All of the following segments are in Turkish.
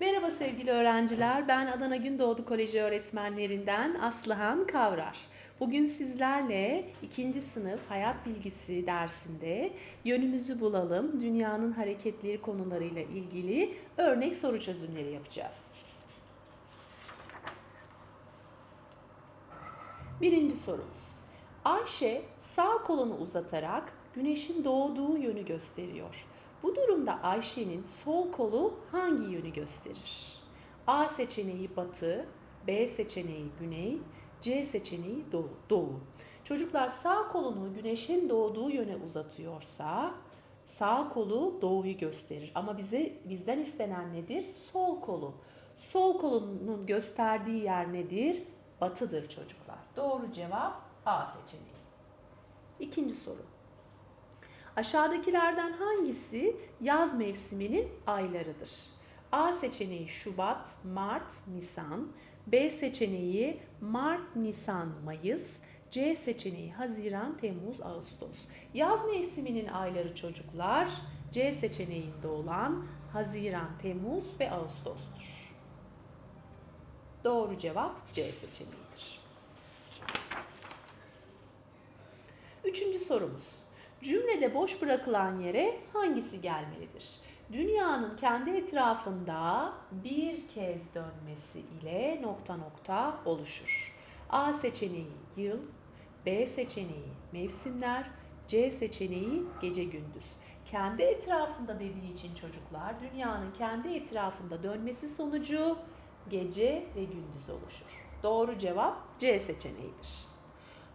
Merhaba sevgili öğrenciler. Ben Adana Gündoğdu Koleji öğretmenlerinden Aslıhan Kavrar. Bugün sizlerle ikinci sınıf hayat bilgisi dersinde yönümüzü bulalım, dünyanın hareketleri konularıyla ilgili örnek soru çözümleri yapacağız. Birinci sorumuz. Ayşe sağ kolunu uzatarak güneşin doğduğu yönü gösteriyor. Bu durumda Ayşe'nin sol kolu hangi yönü gösterir? A seçeneği batı, B seçeneği güney, C seçeneği doğu. doğu. Çocuklar sağ kolunu güneşin doğduğu yöne uzatıyorsa sağ kolu doğuyu gösterir. Ama bize bizden istenen nedir? Sol kolu. Sol kolunun gösterdiği yer nedir? Batıdır çocuklar. Doğru cevap A seçeneği. İkinci soru. Aşağıdakilerden hangisi yaz mevsiminin aylarıdır? A seçeneği Şubat, Mart, Nisan, B seçeneği Mart, Nisan, Mayıs, C seçeneği Haziran, Temmuz, Ağustos. Yaz mevsiminin ayları çocuklar C seçeneğinde olan Haziran, Temmuz ve Ağustos'tur. Doğru cevap C seçeneğidir. Üçüncü sorumuz. Cümlede boş bırakılan yere hangisi gelmelidir? Dünyanın kendi etrafında bir kez dönmesi ile nokta nokta oluşur. A seçeneği yıl, B seçeneği mevsimler, C seçeneği gece gündüz. Kendi etrafında dediği için çocuklar dünyanın kendi etrafında dönmesi sonucu gece ve gündüz oluşur. Doğru cevap C seçeneğidir.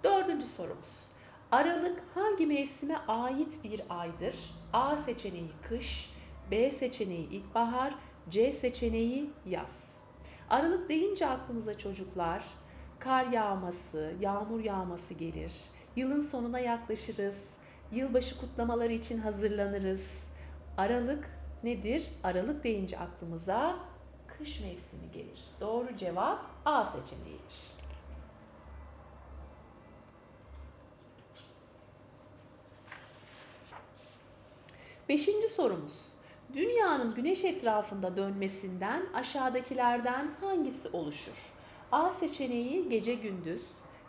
Dördüncü sorumuz. Aralık hangi mevsime ait bir aydır? A seçeneği kış, B seçeneği ilkbahar, C seçeneği yaz. Aralık deyince aklımıza çocuklar kar yağması, yağmur yağması gelir. Yılın sonuna yaklaşırız. Yılbaşı kutlamaları için hazırlanırız. Aralık nedir? Aralık deyince aklımıza kış mevsimi gelir. Doğru cevap A seçeneğidir. Beşinci sorumuz. Dünyanın güneş etrafında dönmesinden aşağıdakilerden hangisi oluşur? A seçeneği gece gündüz,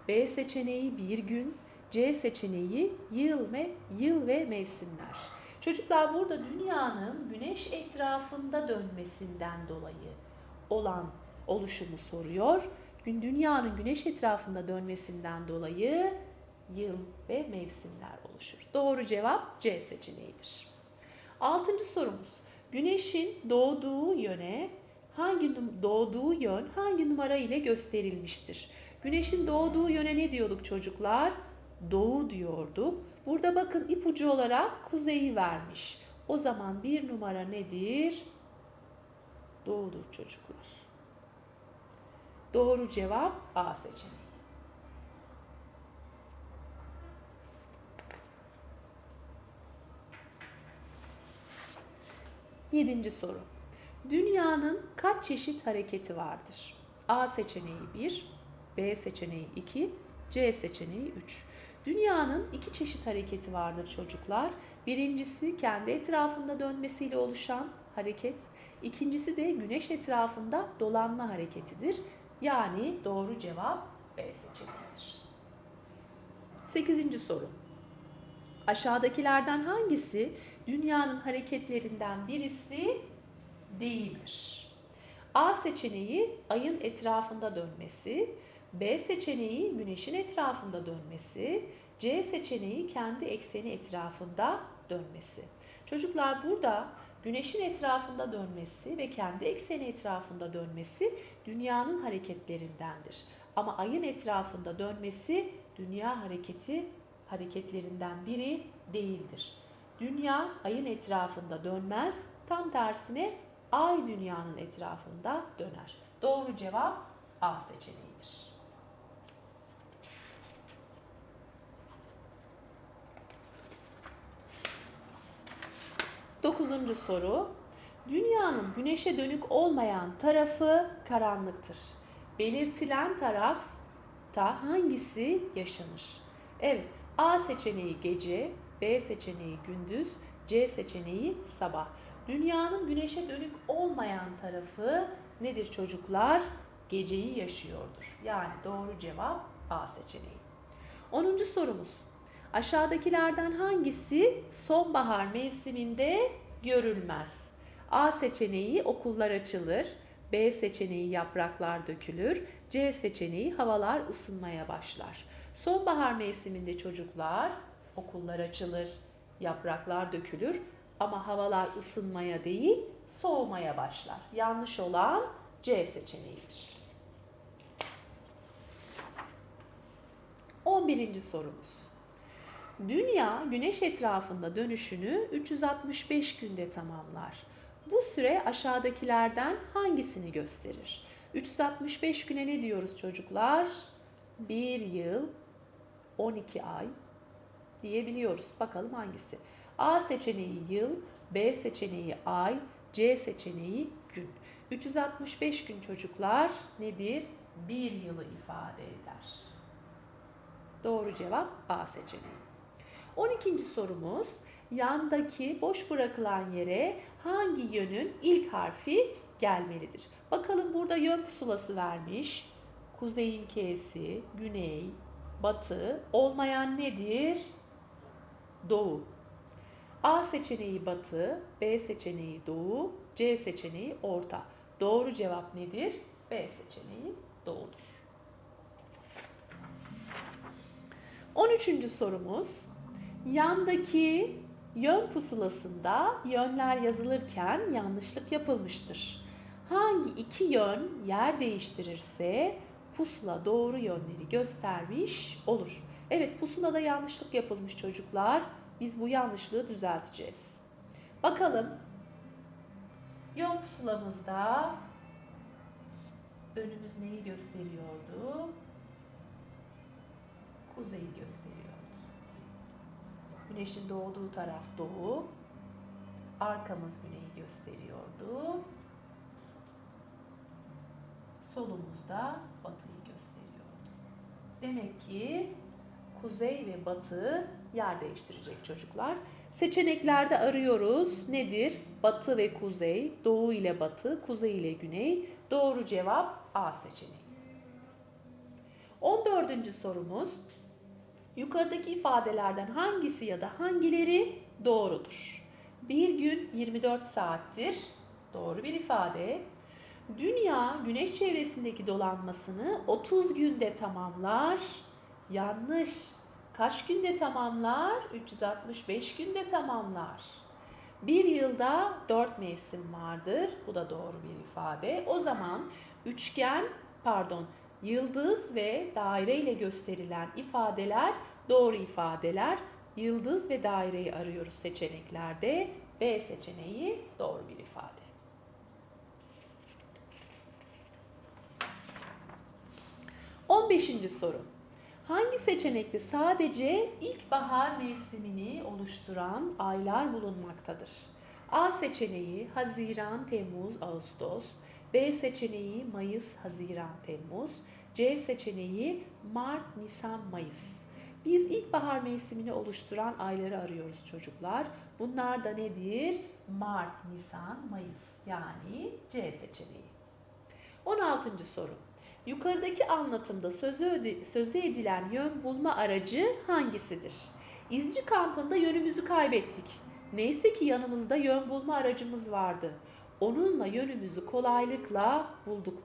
B seçeneği bir gün, C seçeneği yıl ve yıl ve mevsimler. Çocuklar burada dünyanın güneş etrafında dönmesinden dolayı olan oluşumu soruyor. Dünyanın güneş etrafında dönmesinden dolayı yıl ve mevsimler oluşur. Doğru cevap C seçeneğidir. Altıncı sorumuz. Güneşin doğduğu yöne hangi doğduğu yön hangi numara ile gösterilmiştir? Güneşin doğduğu yöne ne diyorduk çocuklar? Doğu diyorduk. Burada bakın ipucu olarak kuzeyi vermiş. O zaman bir numara nedir? Doğudur çocuklar. Doğru cevap A seçeneği. Yedinci soru. Dünyanın kaç çeşit hareketi vardır? A seçeneği 1, B seçeneği 2, C seçeneği 3. Dünyanın iki çeşit hareketi vardır çocuklar. Birincisi kendi etrafında dönmesiyle oluşan hareket. İkincisi de güneş etrafında dolanma hareketidir. Yani doğru cevap B seçeneğidir. Sekizinci soru. Aşağıdakilerden hangisi dünyanın hareketlerinden birisi değildir? A seçeneği ayın etrafında dönmesi, B seçeneği güneşin etrafında dönmesi, C seçeneği kendi ekseni etrafında dönmesi. Çocuklar burada güneşin etrafında dönmesi ve kendi ekseni etrafında dönmesi dünyanın hareketlerindendir. Ama ayın etrafında dönmesi dünya hareketi hareketlerinden biri değildir. Dünya ayın etrafında dönmez, tam tersine ay dünyanın etrafında döner. Doğru cevap A seçeneğidir. Dokuzuncu soru. Dünyanın güneşe dönük olmayan tarafı karanlıktır. Belirtilen tarafta hangisi yaşanır? Evet, A seçeneği gece, B seçeneği gündüz, C seçeneği sabah. Dünyanın güneşe dönük olmayan tarafı nedir çocuklar? Geceyi yaşıyordur. Yani doğru cevap A seçeneği. 10. sorumuz. Aşağıdakilerden hangisi sonbahar mevsiminde görülmez? A seçeneği okullar açılır. B seçeneği yapraklar dökülür. C seçeneği havalar ısınmaya başlar. Sonbahar mevsiminde çocuklar okullar açılır, yapraklar dökülür ama havalar ısınmaya değil soğumaya başlar. Yanlış olan C seçeneğidir. 11. sorumuz. Dünya güneş etrafında dönüşünü 365 günde tamamlar. Bu süre aşağıdakilerden hangisini gösterir? 365 güne ne diyoruz çocuklar? 1 yıl 12 ay diyebiliyoruz. Bakalım hangisi? A seçeneği yıl, B seçeneği ay, C seçeneği gün. 365 gün çocuklar nedir? Bir yılı ifade eder. Doğru cevap A seçeneği. 12. sorumuz yandaki boş bırakılan yere hangi yönün ilk harfi gelmelidir? Bakalım burada yön pusulası vermiş. Kuzeyin K'si, güney, batı. Olmayan nedir? Doğu. A seçeneği batı, B seçeneği doğu, C seçeneği orta. Doğru cevap nedir? B seçeneği doğudur. 13. sorumuz. Yandaki yön pusulasında yönler yazılırken yanlışlık yapılmıştır. Hangi iki yön yer değiştirirse pusula doğru yönleri göstermiş olur. Evet pusulada yanlışlık yapılmış çocuklar. Biz bu yanlışlığı düzelteceğiz. Bakalım yön pusulamızda önümüz neyi gösteriyordu? Kuzeyi gösteriyordu. Güneşin doğduğu taraf doğu, arkamız güneyi gösteriyordu. Solumuzda batıyı gösteriyordu. Demek ki kuzey ve batı yer değiştirecek çocuklar. Seçeneklerde arıyoruz. Nedir? Batı ve kuzey, doğu ile batı, kuzey ile güney. Doğru cevap A seçeneği. 14. sorumuz. Yukarıdaki ifadelerden hangisi ya da hangileri doğrudur? Bir gün 24 saattir. Doğru bir ifade. Dünya güneş çevresindeki dolanmasını 30 günde tamamlar. Yanlış. Kaç günde tamamlar? 365 günde tamamlar. Bir yılda 4 mevsim vardır. Bu da doğru bir ifade. O zaman üçgen, pardon, yıldız ve daire ile gösterilen ifadeler doğru ifadeler. Yıldız ve daireyi arıyoruz seçeneklerde. B seçeneği doğru bir ifade. 15. soru. Hangi seçenekte sadece ilkbahar mevsimini oluşturan aylar bulunmaktadır? A seçeneği Haziran, Temmuz, Ağustos. B seçeneği Mayıs, Haziran, Temmuz. C seçeneği Mart, Nisan, Mayıs. Biz ilkbahar mevsimini oluşturan ayları arıyoruz çocuklar. Bunlar da nedir? Mart, Nisan, Mayıs yani C seçeneği. 16. soru. Yukarıdaki anlatımda sözü, sözü edilen yön bulma aracı hangisidir? İzci kampında yönümüzü kaybettik. Neyse ki yanımızda yön bulma aracımız vardı. Onunla yönümüzü kolaylıkla bulduk.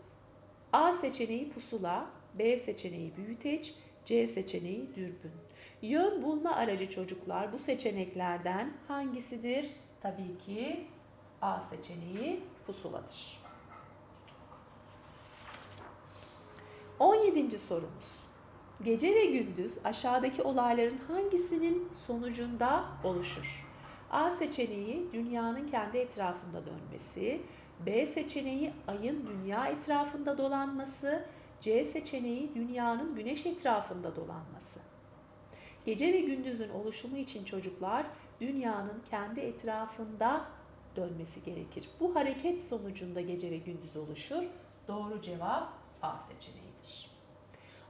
A seçeneği pusula, B seçeneği büyüteç, C seçeneği dürbün. Yön bulma aracı çocuklar bu seçeneklerden hangisidir? Tabii ki A seçeneği pusuladır. 17. sorumuz. Gece ve gündüz aşağıdaki olayların hangisinin sonucunda oluşur? A seçeneği dünyanın kendi etrafında dönmesi, B seçeneği ayın dünya etrafında dolanması, C seçeneği dünyanın güneş etrafında dolanması. Gece ve gündüzün oluşumu için çocuklar dünyanın kendi etrafında dönmesi gerekir. Bu hareket sonucunda gece ve gündüz oluşur. Doğru cevap A seçeneğidir.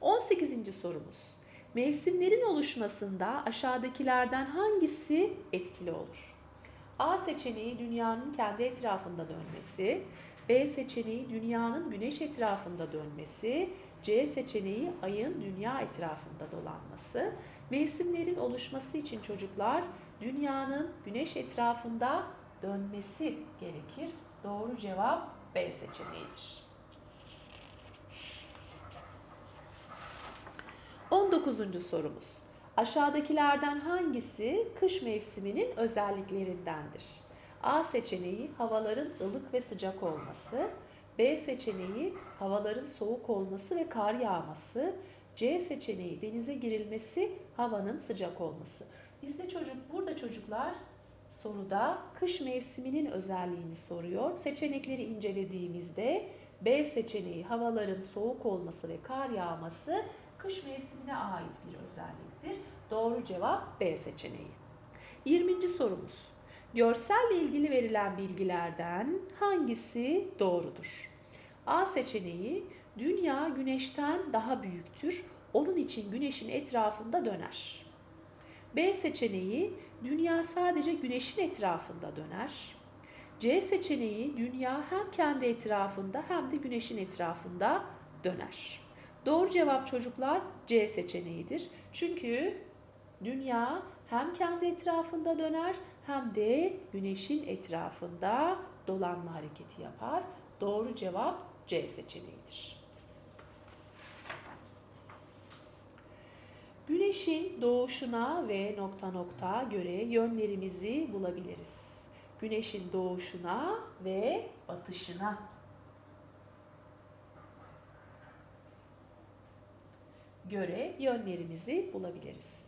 18. sorumuz. Mevsimlerin oluşmasında aşağıdakilerden hangisi etkili olur? A seçeneği dünyanın kendi etrafında dönmesi, B seçeneği dünyanın güneş etrafında dönmesi, C seçeneği ayın dünya etrafında dolanması. Mevsimlerin oluşması için çocuklar dünyanın güneş etrafında dönmesi gerekir. Doğru cevap B seçeneğidir. 19. sorumuz. Aşağıdakilerden hangisi kış mevsiminin özelliklerindendir? A seçeneği havaların ılık ve sıcak olması, B seçeneği havaların soğuk olması ve kar yağması, C seçeneği denize girilmesi, havanın sıcak olması. Bizde çocuk burada çocuklar soruda kış mevsiminin özelliğini soruyor. Seçenekleri incelediğimizde B seçeneği havaların soğuk olması ve kar yağması kış mevsimine ait bir özelliktir. Doğru cevap B seçeneği. 20. sorumuz. Görselle ilgili verilen bilgilerden hangisi doğrudur? A seçeneği dünya güneşten daha büyüktür. Onun için güneşin etrafında döner. B seçeneği dünya sadece güneşin etrafında döner. C seçeneği dünya hem kendi etrafında hem de güneşin etrafında döner. Doğru cevap çocuklar C seçeneğidir. Çünkü dünya hem kendi etrafında döner hem de güneşin etrafında dolanma hareketi yapar. Doğru cevap C seçeneğidir. Güneşin doğuşuna ve nokta nokta göre yönlerimizi bulabiliriz. Güneşin doğuşuna ve batışına göre yönlerimizi bulabiliriz.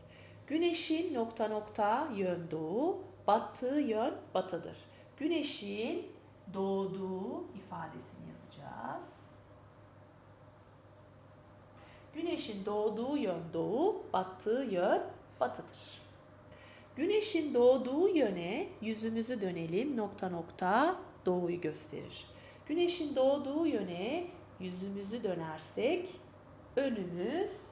Güneşin nokta nokta yön doğu, battığı yön batıdır. Güneşin doğduğu ifadesini yazacağız. Güneşin doğduğu yön doğu, battığı yön batıdır. Güneşin doğduğu yöne yüzümüzü dönelim nokta nokta doğuyu gösterir. Güneşin doğduğu yöne yüzümüzü dönersek önümüz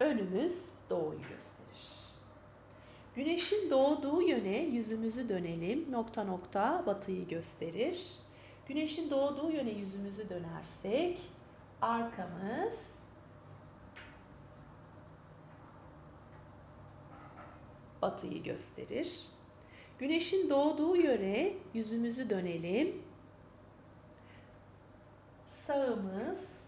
önümüz doğuyu gösterir. Güneşin doğduğu yöne yüzümüzü dönelim. Nokta nokta batıyı gösterir. Güneşin doğduğu yöne yüzümüzü dönersek arkamız batıyı gösterir. Güneşin doğduğu yöne yüzümüzü dönelim. Sağımız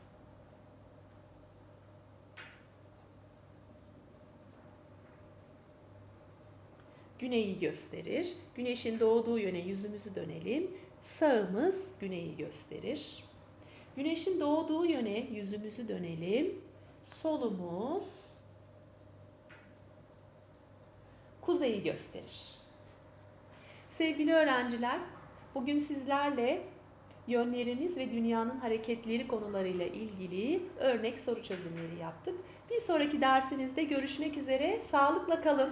güneyi gösterir. Güneşin doğduğu yöne yüzümüzü dönelim. Sağımız güneyi gösterir. Güneşin doğduğu yöne yüzümüzü dönelim. Solumuz kuzeyi gösterir. Sevgili öğrenciler, bugün sizlerle yönlerimiz ve dünyanın hareketleri konularıyla ilgili örnek soru çözümleri yaptık. Bir sonraki dersimizde görüşmek üzere. Sağlıkla kalın.